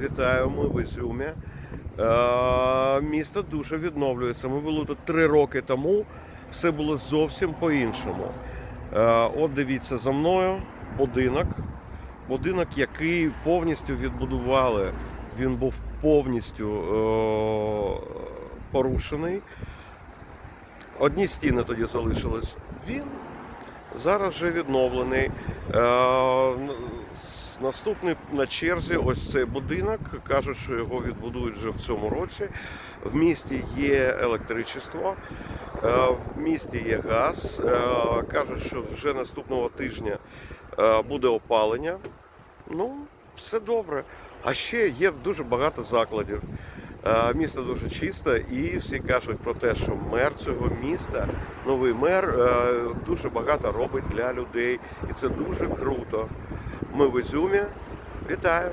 вітаю, ми в Ізюмі. Е, Місто дуже відновлюється. Ми були тут три роки тому, все було зовсім по-іншому. Е, От дивіться за мною будинок. Будинок, який повністю відбудували. Він був повністю е, порушений. Одні стіни тоді залишились. Він зараз вже відновлений. Наступний на черзі ось цей будинок. Кажуть, що його відбудують вже в цьому році. В місті є електричество, е, в місті є газ. Е, Кажуть, що вже наступного тижня е, буде опалення. Ну, все добре. А ще є дуже багато закладів. Е, Місто дуже чисте, і всі кажуть про те, що мер цього міста, новий мер, е, дуже багато робить для людей, і це дуже круто. Ми в Ізюмі. Вітаю!